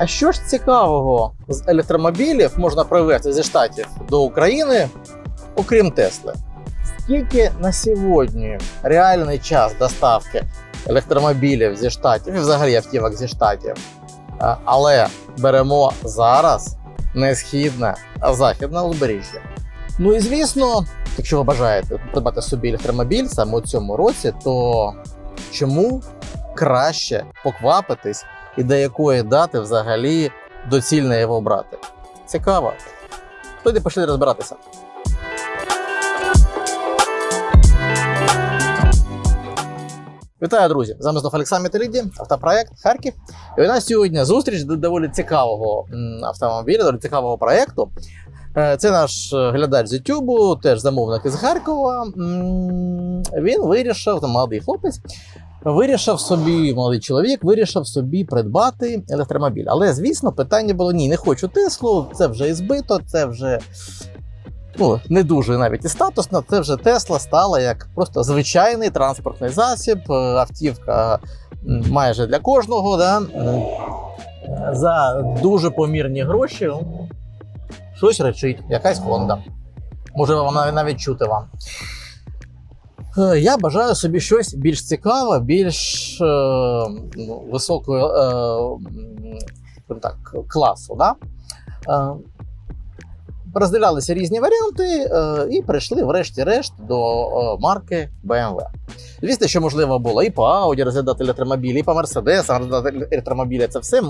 А що ж цікавого з електромобілів можна привезти зі штатів до України, окрім Тесли? Скільки на сьогодні реальний час доставки електромобілів зі штатів і взагалі автівок зі штатів? Але беремо зараз не східне, а західне узбережжя. Ну і звісно, якщо ви бажаєте придбати собі електромобіль саме у цьому році, то чому краще поквапитись і до якої дати взагалі доцільно його брати? Цікаво. Тоді пішли розбиратися. Вітаю, друзі! З вами знов Олександр Металіді, автопроект Харків. І у нас сьогодні зустріч до доволі цікавого автомобіля, доволі цікавого проєкту. Е, Це наш е, глядач з YouTube, теж замовник із Харкова. Він вирішив, там молодий хлопець, вирішив собі, молодий чоловік, вирішив собі придбати електромобіль. Але, звісно, питання було: ні, не хочу Теслу, це вже і збито, це вже ну, не дуже навіть і статусно. Це вже Тесла стала як просто звичайний транспортний засіб, е, автівка майже для кожного. Да? Е, За дуже помірні гроші. Щось речить, якась Honda. Може, вона навіть чути вам. Е, Я бажаю собі щось більш цікаве, більш е, ну, високого е, так, класу. Да? Розділялися різні варіанти е, і прийшли, врешті-решт, до е, марки BMW. Звісно, що можливо було і по Audi розглядати електромобілі, і по Mercedes розглядати електромобілі. Це все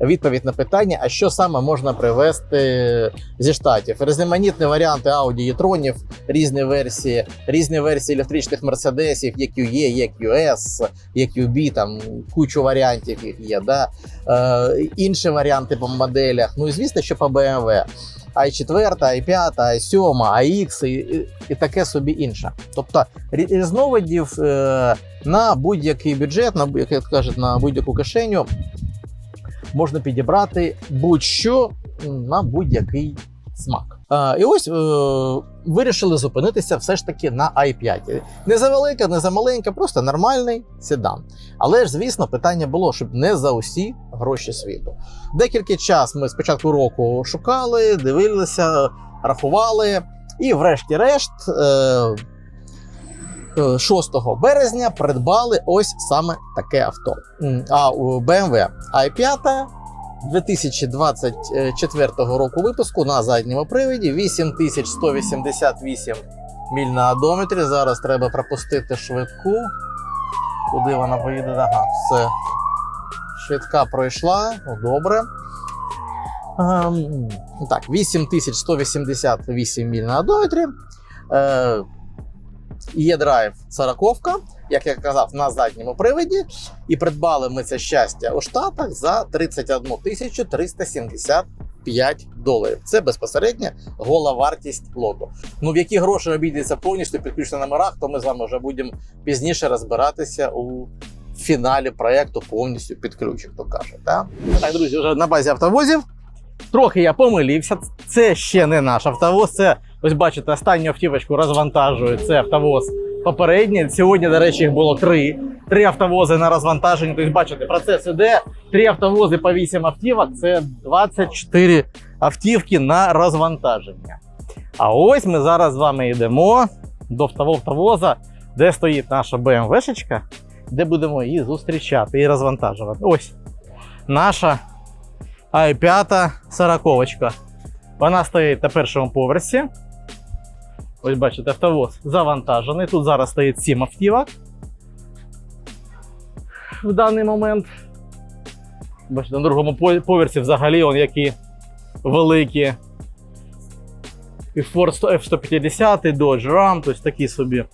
відповідь на питання, а що саме можна привезти зі штатів. Різноманітні варіанти Audi e тронів, різні версії, різні версії електричних мерседесів, EQE, EQS, EQB, там кучу варіантів їх є. Да? Е, інші варіанти по моделях. Ну і звісно, що по BMW. I4, i5, i7, iX і, і, і таке собі інше. Тобто різновидів е, на будь-який бюджет, на як кажуть, на будь-яку кишеню можна підібрати будь-що на будь-який смак. Е, і ось е, вирішили зупинитися все ж таки на i5. Не за велика, не за маленька, просто нормальний седан. Але ж, звісно, питання було, щоб не за усі гроші світу. Декілька час ми з початку року шукали, дивилися, рахували, і, врешті-решт, е, е, 6 березня придбали ось саме таке авто. А у BMW i5 2024 року випуску на задньому привіді 8188 міль на одометрі. Зараз треба пропустити швидку. Куди вона поїде? Ага, все. Швидка пройшла, ну, добре. Ем, так, 8188 міль на одометрі. Е, є драйв 40, як я казав, на задньому приводі. І придбали ми це щастя у Штатах за 31 тисячу 375 доларів. Це безпосередньо гола вартість лоту. Ну в які гроші обійдеться повністю підключно номерах, то ми з вами вже будемо пізніше розбиратися у фіналі проекту повністю під ключ, як то кажуть. Да? Так, друзі, вже на базі автовозів. Трохи я помилився. Це ще не наш автовоз. Це ось бачите, останню автівочку розвантажую. Це автовоз попередній. Сьогодні, до речі, їх було три. Три автовози на розвантаженні. Тобто, бачите, процес іде. Три автовози по 8 автівок. Це 24 автівки на розвантаження. А ось ми зараз з вами йдемо до того автовоза, де стоїть наша БМВшечка, де будемо її зустрічати і розвантажувати. Ось наша i5 сороковочка. Вона стоїть на першому поверсі. Ось бачите, автовоз завантажений. Тут зараз стоїть 7 автівок в даний момент. Бачите, на другому поверсі взагалі он які великі. І Ford F-150, Dodge Ram, тобто такі собі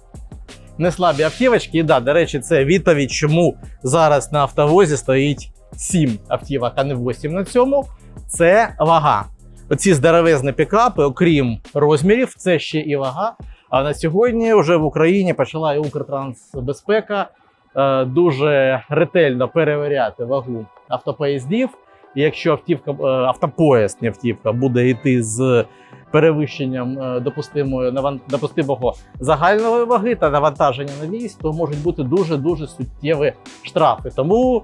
не слабі автівочки. І да, до речі, це відповідь, чому зараз на автовозі стоїть 7 автівок, а не 8 на цьому. Це вага. Оці здоровезні пікапи, окрім розмірів, це ще і вага. А на сьогодні вже в Україні почала і Укртрансбезпека е, дуже ретельно перевіряти вагу автопоїздів. І якщо автівка, е, автопоїзд, не автівка, буде йти з перевищенням е, допустимої допустимого загальної ваги та навантаження на вісь, то можуть бути дуже дуже суттєві штрафи. Тому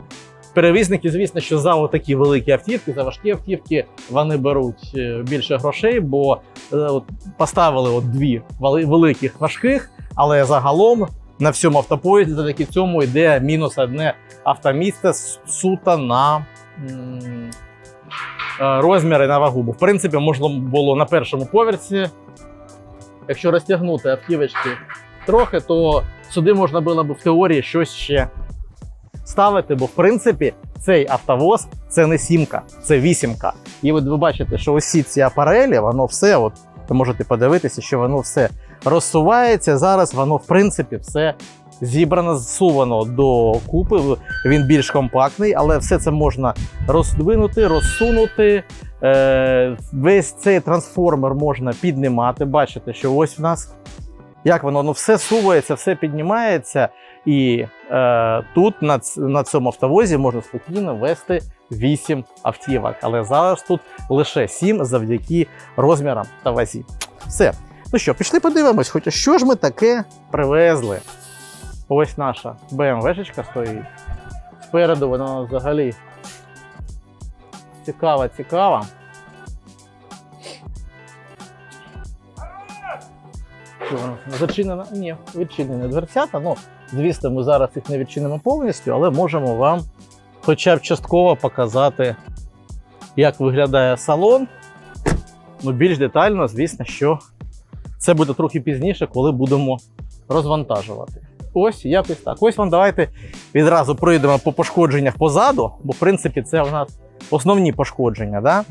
Перевізники, звісно, що за такі великі автівки, за важкі автівки, вони беруть е, більше грошей, бо е, от, поставили от дві великих важких, але загалом на всьому автопоїзді завдяки цьому йде мінус одне автомісце суто на е, розміри на вагу. Бо в принципі можна було на першому поверсі, якщо розтягнути автівочки трохи, то сюди можна було б в теорії щось ще ставити, бо в принципі цей автовоз це не сімка, це вісімка. І от ви бачите, що усі ці апарелі, воно все, от ви можете подивитися, що воно все розсувається. Зараз воно, в принципі, все зібрано, зсувано до купи. Він більш компактний, але все це можна роздвинути, розсунути. Е, весь цей трансформер можна піднімати. Бачите, що ось в нас як воно ну, все сувається, все піднімається. І е, тут на, на цьому автовозі можна спокійно вести 8 автівок. Але зараз тут лише 7 завдяки розмірам та вазі. Все. Ну що, пішли подивимось, хоча що ж ми таке привезли. Ось наша БМВшечка стоїть. Спереду вона взагалі цікава, цікава. Зачинена? Ні, відчинені дверцята. Ну, звісно, ми зараз їх не відчинимо повністю, але можемо вам хоча б частково показати, як виглядає салон. Ну, більш детально, звісно, що це буде трохи пізніше, коли будемо розвантажувати. Ось якось так. Ось вам давайте відразу пройдемо по пошкодженнях позаду, бо в принципі це у нас основні пошкодження. Да?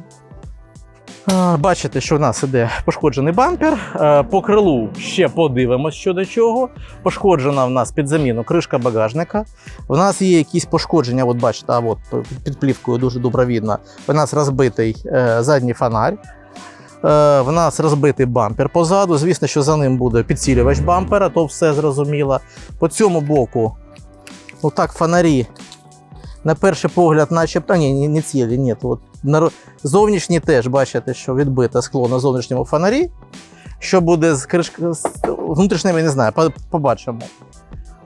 Бачите, що в нас іде пошкоджений бампер. Е, По крилу ще подивимось, що до чого. Пошкоджена в нас під заміну кришка багажника. У нас є якісь пошкодження, от бачите, а от під плівкою дуже добре видно. У нас розбитий е, задній фонарь. Е, в нас розбитий бампер позаду. Звісно, що за ним буде підсилювач бампера, то все зрозуміло. По цьому боку, отак фонарі. На перший погляд, начебто, ні, ні, не цілі, ні. От, на, зовнішні теж бачите, що відбите скло на зовнішньому фонарі. Що буде з кришк... з внутрішніми, не знаю, побачимо.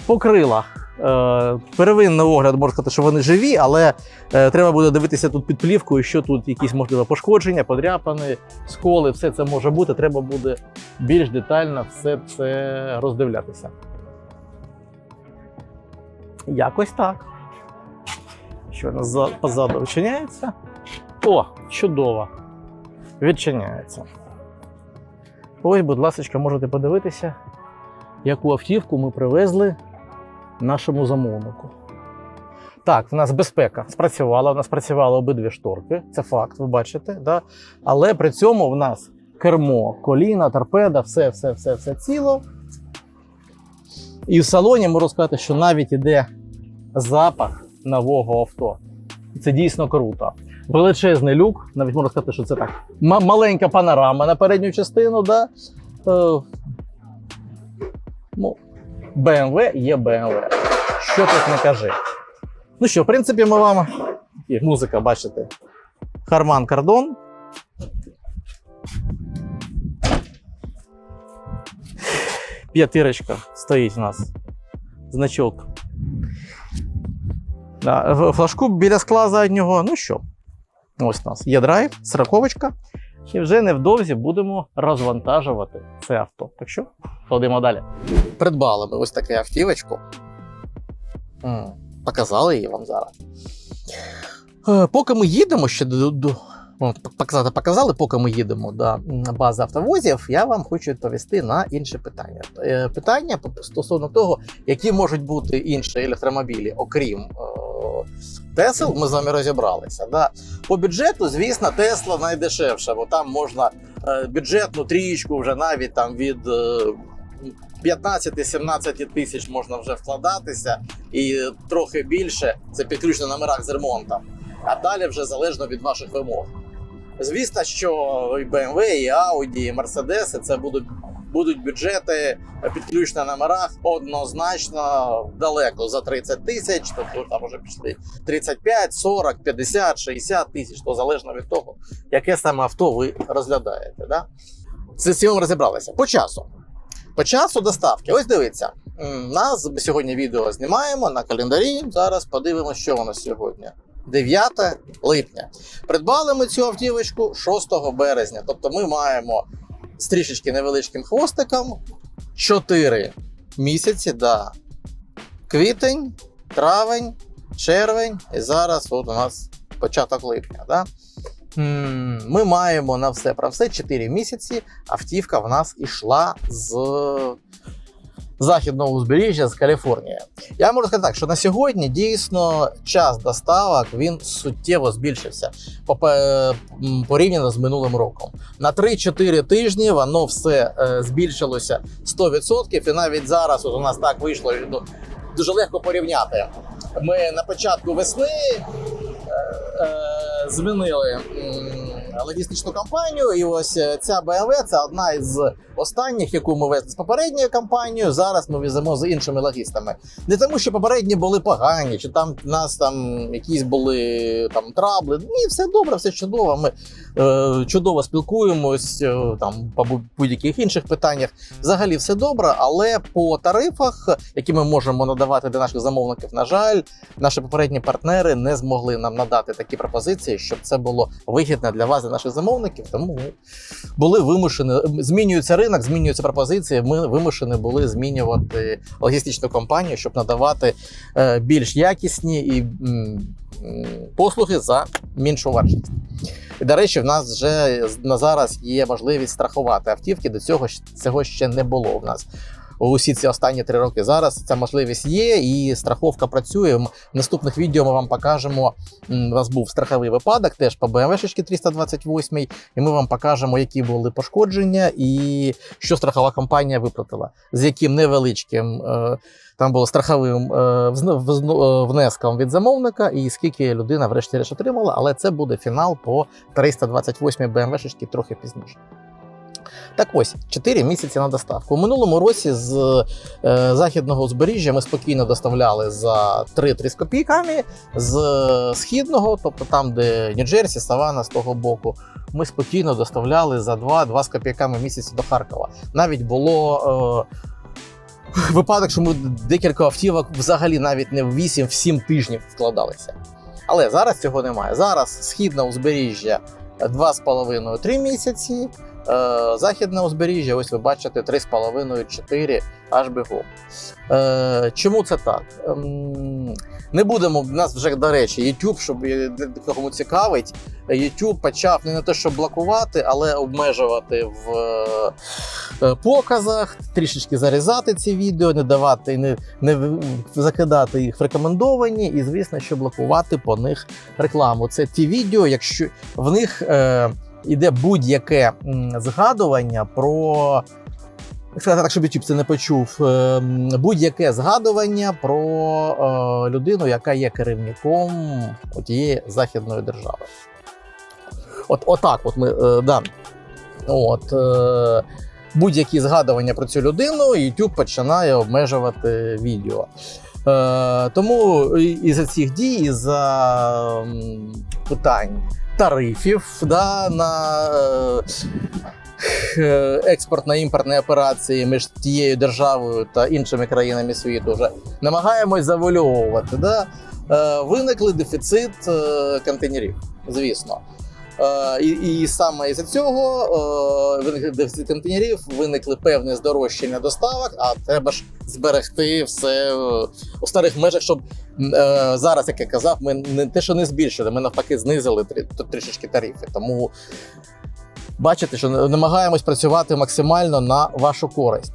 По крилах. Е, первинний огляд можна сказати, що вони живі, але е, треба буде дивитися тут під плівкою, що тут якісь можливо пошкодження, подряпини, сколи, все це може бути. Треба буде більш детально все це роздивлятися. Якось так. Що у нас позаду відчиняється? О, чудово! Відчиняється. Ось, будь ласка, можете подивитися, яку автівку ми привезли нашому замовнику. Так, в нас безпека спрацювала, в нас працювали обидві шторки, це факт, ви бачите. Да? Але при цьому в нас кермо, коліна, торпеда, все, все, все, все ціло. І в салоні можу сказати, що навіть іде запах нового авто. Це дійсно круто. Величезний люк, навіть можна сказати, що це так. м- маленька панорама на передню частину, да? Е, ну, BMW є BMW. Що тут не кажи. Ну що, в принципі, ми вам. І музика, бачите. Харман Кардон. П'ятирочка стоїть у нас. Значок. Флажку біля скла заднього. Ну що, ось у нас є драйв, сороковочка. І вже невдовзі будемо розвантажувати це авто. Так що, ходимо далі. Придбали ми ось таку автівочку. Показали її вам зараз. Е, Поки ми їдемо ще до. показати, показали, поки ми їдемо до бази автовозів, я вам хочу відповісти на інше питання. Е, Питання стосовно того, які можуть бути інші електромобілі, окрім Тесел, ми з вами розібралися. Да? По бюджету, звісно, Тесла найдешевша, бо там можна е, бюджетну трієчку вже навіть там від е, 15-17 тисяч можна вже вкладатися, і трохи більше це підключно номерах з ремонтом. А далі вже залежно від ваших вимог. Звісно, що і BMW, і Audi, і Mercedes це будуть, будуть бюджети підключно на номерах однозначно далеко за 30 тисяч, тобто там вже пішли 35, 40, 50, 60 тисяч, то залежно від того, яке саме авто ви розглядаєте. Да? З цим розібралися. По часу. По часу доставки. Ось дивіться. нас сьогодні відео знімаємо на календарі. Зараз подивимося, що нас сьогодні. 9 липня. Придбали ми цю автівочку 6 березня. Тобто ми маємо з трішечки невеличким хвостиком 4 місяці, да. Квітень, травень, червень, і зараз от у нас початок липня. Да? Ми маємо на все про все 4 місяці. Автівка в нас ішла з західного узбережжя з Каліфорнії. Я можу сказати так, що на сьогодні дійсно час доставок він суттєво збільшився порівняно з минулим роком. На 3-4 тижні воно все е, збільшилося 100%, і навіть зараз от у нас так вийшло дуже легко порівняти. Ми на початку весни е, е, змінили логістичну компанію, і ось ця BMW це одна із останніх, яку ми везли з попередньою компанією. Зараз ми веземо з іншими логістами. Не тому, що попередні були погані, чи там в нас там якісь були там трабли. Ні, все добре, все чудово. Ми е, чудово спілкуємось е, там по будь-яких інших питаннях. Взагалі все добре, але по тарифах, які ми можемо надавати для наших замовників, на жаль, наші попередні партнери не змогли нам надати такі пропозиції, щоб це було вигідно для вас, для наших замовників. Тому ми були вимушені. Змінюється ринок, змінюються пропозиції. Ми вимушені були змінювати логістичну компанію, щоб надавати е, більш якісні і послуги за меншу вартість. До речі, в нас вже на зараз є можливість страхувати автівки. До цього цього ще не було в нас. Усі ці останні три роки зараз ця можливість є, і страховка працює. В наступних відео ми вам покажемо. У нас був страховий випадок теж по BMW 328, і ми вам покажемо, які були пошкодження і що страхова компанія виплатила, з яким невеличким е, там було страховим е, е, внеском від замовника, і скільки людина врешті-решт отримала, але це буде фінал по 328 BMW трохи пізніше. Так ось, 4 місяці на доставку. У минулому році з е, західного узбережжя ми спокійно доставляли за 3-3 з копійками, з східного, тобто там, де Нью-Джерсі, Савана з того боку, ми спокійно доставляли за 2-2 з копійками місяці до Харкова. Навіть було. Е, Випадок, що ми декілька автівок взагалі навіть не в 8-7 тижнів вкладалися. Але зараз цього немає. Зараз східне узбережжя 2,5-3 місяці. Е, західне узбережжя, ось ви бачите, 3,5-4 аж бігом. Чому це так? Ем, не будемо, в нас вже, до речі, YouTube, щоб е, кому цікавить, YouTube почав не на те, щоб блокувати, але обмежувати в е, показах, трішечки зарізати ці відео, не давати, не, не закидати їх в рекомендовані, і, звісно, що блокувати по них рекламу. Це ті відео, якщо в них. Е, іде будь-яке згадування про. Сказати так, щоб YouTube це не почув. е, Будь-яке згадування про е, людину, яка є керівником тієї західної держави. От, отак, от ми е, да. От, е, будь-які згадування про цю людину, YouTube починає обмежувати відео. Тому і- із-за цих дій, із-за питань тарифів да, на е, експортно-імпортні операції між тією державою та іншими країнами світу вже намагаємось завуальовувати. Да? Е, виникли дефіцит е, контейнерів, звісно. Е, і, і саме із-за цього е, виникли дефіцит контейнерів, виникли певне здорожчання доставок, а треба ж зберегти все е, у старих межах, щоб зараз, як я казав, ми не те, що не збільшили, ми навпаки знизили трі, трішечки тарифи. Тому бачите, що намагаємось працювати максимально на вашу користь.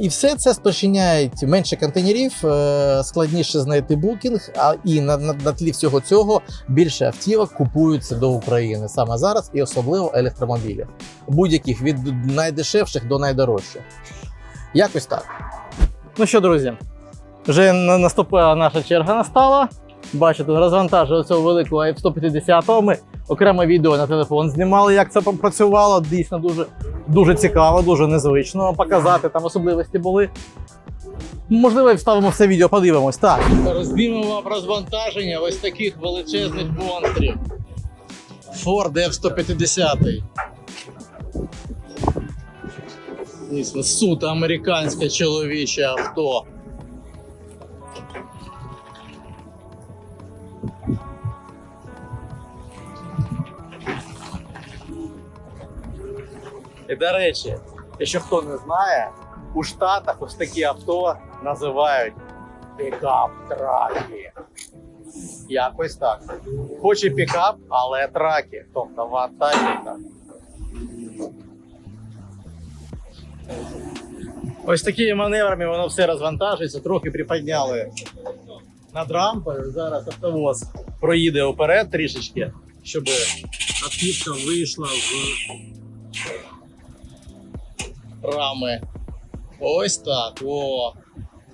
І все це спричиняє менше контейнерів, е, складніше знайти букінг, а і на, на, на тлі всього цього більше автівок купуються до України саме зараз, і особливо електромобілів, будь-яких від найдешевших до найдорожчих. Якось так. Ну що, друзі, вже наступила наша черга настала. Бачите, розвантажили цього великого F-150. Ми окреме відео на телефон знімали, як це працювало. Дійсно дуже, дуже цікаво, дуже незвично. Показати там особливості були. Можливо, вставимо все відео, подивимось. Так. Розбімо вам розвантаження ось таких величезних монстрів. Ford F-150. Дійсно, суто американське чоловіче авто. І до речі, якщо хто не знає, у Штатах ось такі авто називають пікап-траки. Якось так. Хоч і пікап, але траки, тобто вантажівка. Ось такими маневрами воно все розвантажується, трохи приподняли над рампою. Зараз автовоз проїде вперед трішечки, щоб автівка вийшла з рами. Ось так. О.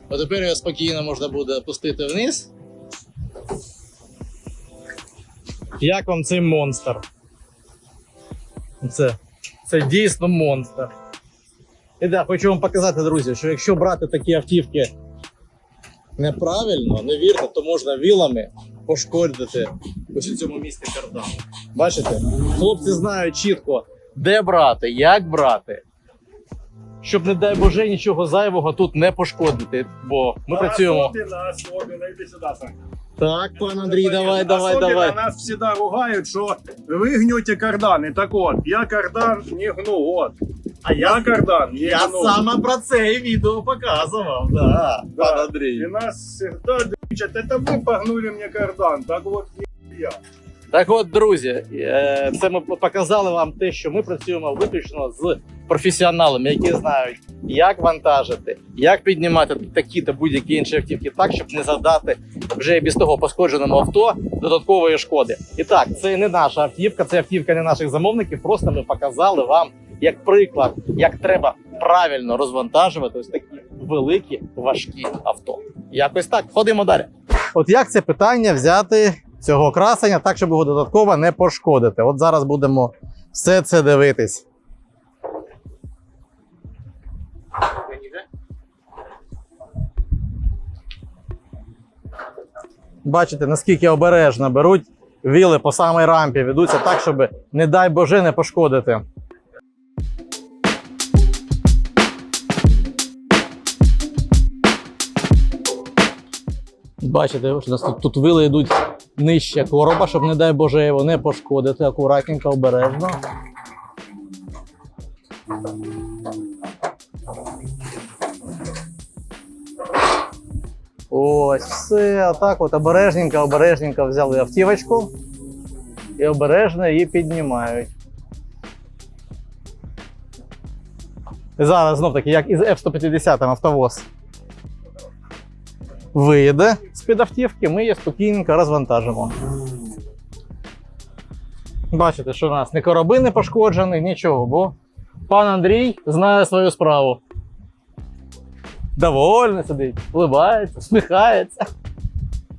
А тепер його спокійно можна буде опустити вниз. Як вам цей монстр? Це, це дійсно монстр. І да, хочу вам показати, друзі, що якщо брати такі автівки неправильно, невірно, то можна вілами пошкодити ось у цьому місці кардан. Бачите? Хлопці знають чітко, де брати, як брати Щоб, не дай Боже, нічого зайвого тут не пошкодити, бо ми працюємо. Особенно, особенно, иди сюда, Сань. Так, пан Андрій, давай, давай, Особенно давай. нас всегда ругают, что вы гнете карданы. Так вот, я кардан не гну, вот. А я кардан не Я гну. саме про це і відео показував, да, Да. пан И Андрій. нас всегда дрючат, это вы погнули мне кардан, так вот не я. Так от, друзі, е, це ми показали вам те, що ми працюємо виключно з професіоналами, які знають, як вантажити, як піднімати такі та будь-які інші автівки так, щоб не завдати вже і без того пошкодженому авто додаткової шкоди. І так, це не наша автівка, це автівка не наших замовників. Просто ми показали вам як приклад, як треба правильно розвантажувати ось такі великі важкі авто. Якось так, ходимо далі. От як це питання взяти цього красення так, щоб його додатково не пошкодити? От зараз будемо все це дивитись. Бачите, наскільки обережно беруть віли по самій рампі, ведуться так, щоб, не дай Боже, не пошкодити. Бачите, тут, тут вили йдуть нижче короба, щоб, не дай Боже, його не пошкодити. Акуратненько, обережно. Ось, все. Отак от обережненько, обережненько взяли автівочку і обережно її піднімають. Зараз знов таки, як із F-150 автовоз виїде з-під автівки, ми її спокійненько розвантажимо. Бачите, що у нас не пошкоджені, нічого, бо пан Андрій знає свою справу. Довольний сидить, улыбається, сміхається.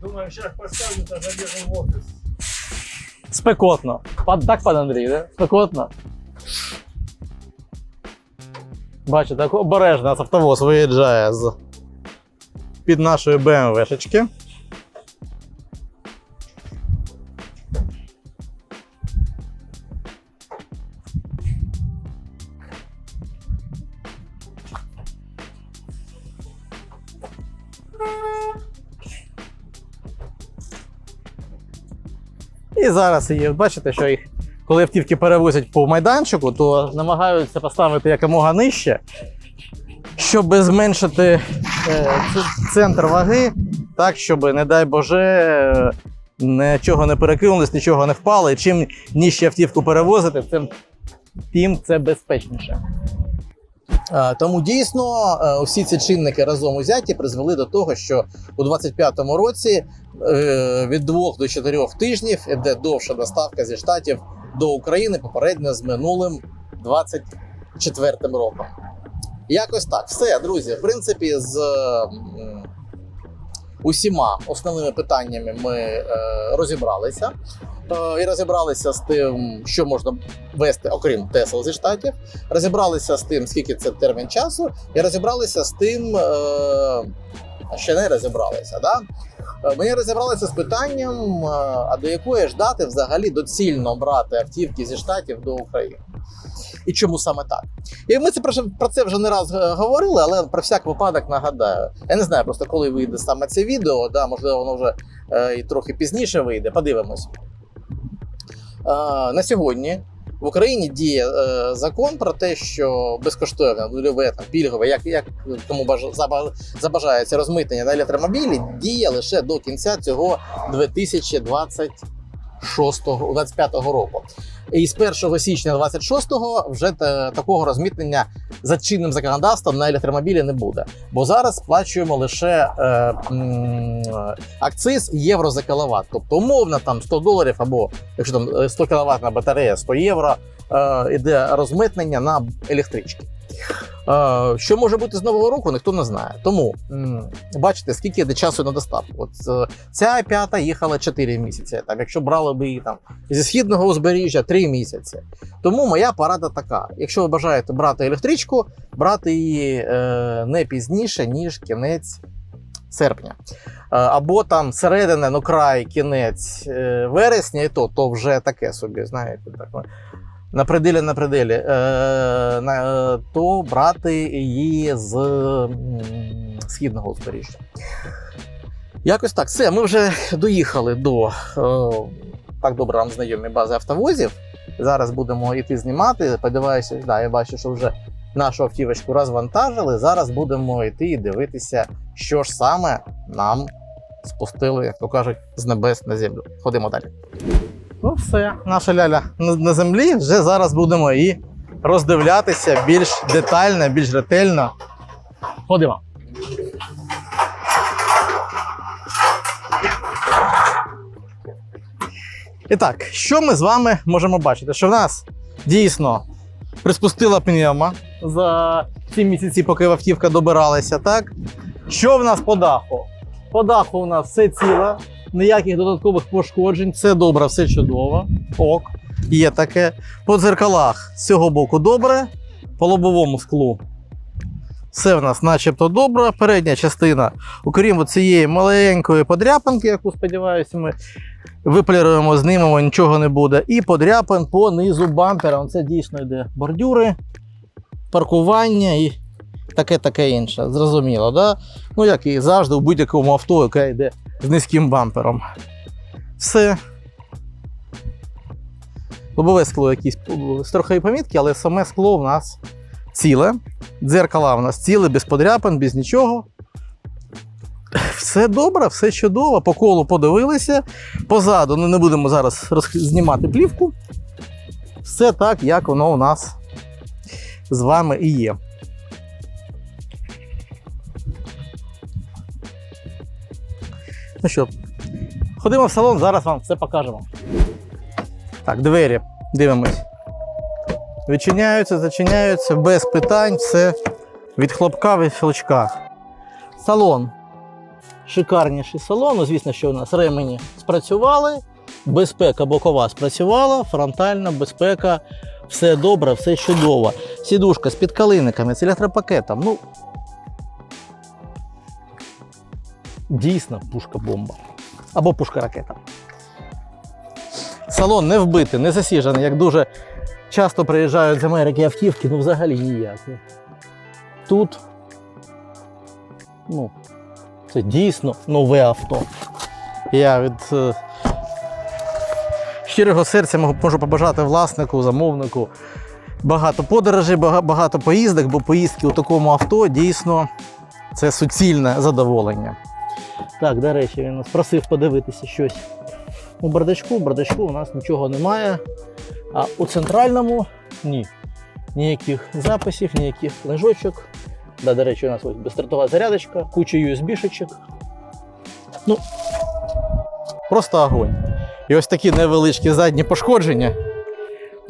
Думаю, зараз поставлю, то забіжу в офіс. Спекотно. Пан, так, пан Андрій, да? Спекотно. Бачите, так обережно нас автовоз виїжджає з під нашої БМВшечки. І зараз її, бачите, що їх, коли автівки перевозять по майданчику, то намагаються поставити якомога нижче, щоб зменшити е, центр ваги, так, щоб, не дай Боже, нічого не перекинулось, нічого не впало. І чим нижче автівку перевозити, тим це безпечніше. Е, Тому дійсно всі ці чинники разом узяті призвели до того, що у 2025 році е, від 2 до 4 тижнів йде довша доставка зі штатів до України попередньо з минулим 24 роком. Якось так. Все, друзі. В принципі, з усіма основними питаннями ми е, розібралися. Е, і розібралися з тим, що можна вести, окрім Тесла зі штатів. Розібралися з тим, скільки це термін часу, і розібралися з тим, е, ще не розібралися. Да? Е, Ми розібралися з питанням, е, а до якої ж дати взагалі доцільно брати автівки зі штатів до України. і чому саме так. І ми це про, це вже не раз е, говорили, але про всяк випадок нагадаю. Я не знаю просто коли вийде саме це відео, да, можливо, воно вже і трохи пізніше вийде. Подивимось. На сьогодні в Україні діє е, закон про те, що безкоштовне нульове там пільгове, як, як кому баж, заба- забажається розмитнення на електромобілі, діє лише до кінця цього 2026 25 року. І з 1 січня 26-го вже та, такого розмітнення за чинним законодавством на електромобілі не буде. Бо зараз сплачуємо лише е, м, акциз євро за кіловат. Тобто умовно там 100 доларів або якщо там е, 100 кВт батарея 100 євро, е, іде розмитнення на електрички. Що може бути з нового року, ніхто не знає. Тому бачите, скільки йде часу на доставку. От е, ця п'ята їхала 4 місяці. Там, якщо брали би її там зі східного узбережжя 3 місяці. Тому моя порада така: якщо ви бажаєте брати електричку, брати її е, не пізніше, ніж кінець серпня. Е, або там середина, ну край, кінець вересня, і то, то вже таке собі, знаєте, так. На пределі на пределі, е, е, то брати її з східного узбережжя. Якось так. Все, ми вже доїхали до е, так добре нам знайомі бази автовозів. Зараз будемо йти знімати. Сподіваюся, да, я бачу, що вже нашу автівочку розвантажили. Зараз будемо йти і дивитися, що ж саме нам спустили, як то кажуть, з небес на землю. Ходимо далі. Ну, все, наша ляля на, землі. Вже зараз будемо її роздивлятися більш детально, більш ретельно. Ходимо. І так, що ми з вами можемо бачити? Що в нас дійсно приспустила пневма за ці місяці, поки автівка добиралася, так? Що в нас по даху? По даху у нас все ціле, ніяких додаткових пошкоджень, все добре, все чудово. Ок, є таке. По дзеркалах з цього боку добре, по лобовому склу. Все в нас начебто добре. Передня частина, окрім цієї маленької подряпинки, яку сподіваюся, ми виполіруємо, знімемо, нічого не буде. І подряпин по низу бампера. Це дійсно йде бордюри, паркування і таке таке інше. Зрозуміло, да? Ну, як і завжди у будь-якому авто, яке йде з низьким бампером. Все. Лобове скло якісь трохи помітки, але саме скло в нас ціле. Дзеркала в нас ціле, без подряпин, без нічого. Все добре, все чудово. По колу подивилися. Позаду ну, не будемо зараз роз... знімати плівку. Все так, як воно у нас з вами і є. Ну що, ходимо в салон, зараз вам все покажемо. Так, двері дивимось. Відчиняються, зачиняються без питань, все від хлопка, від щелчка. Салон. Шикарніший салон. Ну, звісно, що у нас ремені спрацювали, безпека бокова спрацювала, фронтальна безпека, все добре, все чудово. Сідушка з підкалинниками, з електропакетом. Ну, дійсно пушка-бомба. Або пушка-ракета. Салон не вбитий, не засіжений, як дуже часто приїжджають з Америки автівки, ну взагалі ніяк. Тут ну, це дійсно нове авто. Я від е, щирого серця можу побажати власнику, замовнику багато подорожей, багато поїздок, бо поїздки у такому авто дійсно це суцільне задоволення. Так, до речі, він нас просив подивитися щось у бардачку. У бардачку у нас нічого немає. А у центральному ні. Ніяких записів, ніяких книжочок. Да, до речі, у нас ось безстартова зарядочка, куча USB-шечок. Ну, просто огонь. І ось такі невеличкі задні пошкодження.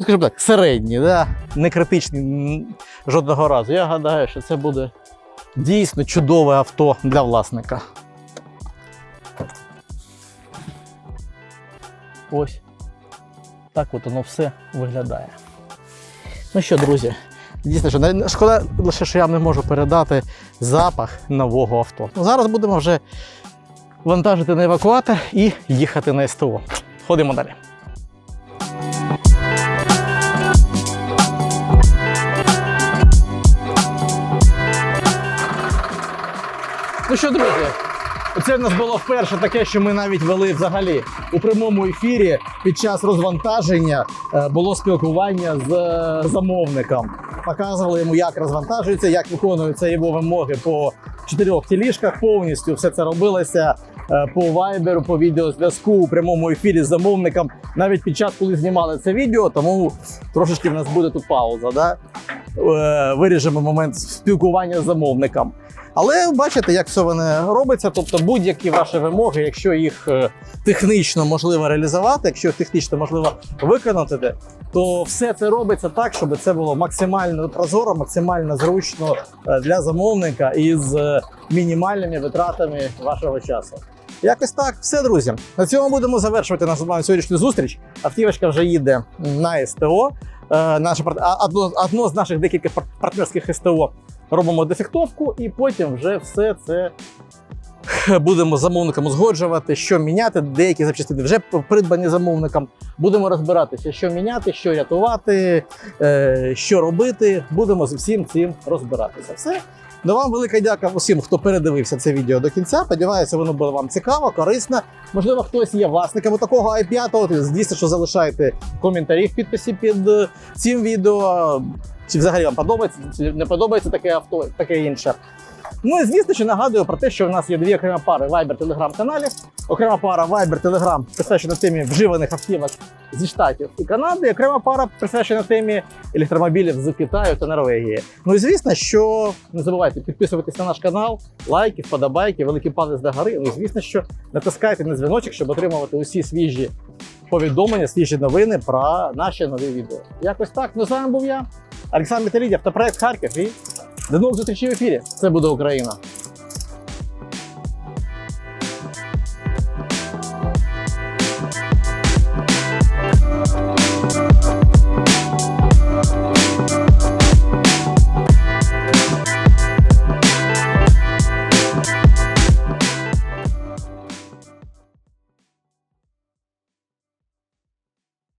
Ну, скажімо так, середні, да? не критичні жодного разу. Я гадаю, що це буде дійсно чудове авто для власника. Ось так от воно все виглядає. Ну що, друзі, дійсно, що шкода лише, що я не можу передати запах нового авто. Ну, Зараз будемо вже вантажити на евакуатор і їхати на СТО. Ходимо далі. Ну що, друзі? Це в нас було вперше таке, що ми навіть вели взагалі у прямому ефірі під час розвантаження е, було спілкування з е, замовником. Показували йому, як розвантажується, як виконуються його вимоги по чотирьох тілішках. Повністю все це робилося е, по вайберу, по відеозв'язку у прямому ефірі з замовником. Навіть під час, коли знімали це відео, тому трошечки в нас буде тут пауза. Да? Виріжемо момент спілкування з замовником. Але бачите, як все воно робиться. Тобто, будь-які ваші вимоги, якщо їх е, технічно можливо реалізувати, якщо технічно можливо виконати, то все це робиться так, щоб це було максимально прозоро, максимально зручно е, для замовника із е, мінімальними витратами вашого часу. Якось так, все, друзі. На цьому будемо завершувати нашу з вами сьогоднішню зустріч. Автівочка вже їде на СТО. Наше одно, одно з наших декількох пар- партнерських СТО робимо дефектовку, і потім вже все це будемо з замовником узгоджувати, що міняти. Деякі запчастини вже придбані замовником. Будемо розбиратися, що міняти, що рятувати, е, що робити. Будемо з всім цим розбиратися. Все. Ну вам велика дяка усім, хто передивився це відео до кінця. Сподіваюся, воно було вам цікаво, корисно. Можливо, хтось є власником такого i5. Звісно, що залишайте коментарі в підписі під е, цим відео. Чи взагалі вам подобається, чи не подобається таке авто, таке інше. Ну і звісно, що нагадую про те, що в нас є дві окремі пари Viber Telegram каналі. Окрема пара Viber Telegram присвячена темі вживаних автівок зі штатів і Канади, і окрема пара присвячена темі електромобілів з Китаю та Норвегії. Ну і звісно, що не забувайте підписуватись на наш канал, лайки, вподобайки, великий палець до гори. Ну і звісно, що натискайте на дзвіночок, щоб отримувати усі свіжі повідомлення, свіжі новини про наші нові відео. Якось так. Ну з вами був я, Олександр Металідів, проект Харків. І до нових зустрічей в ефірі. Це буде Україна.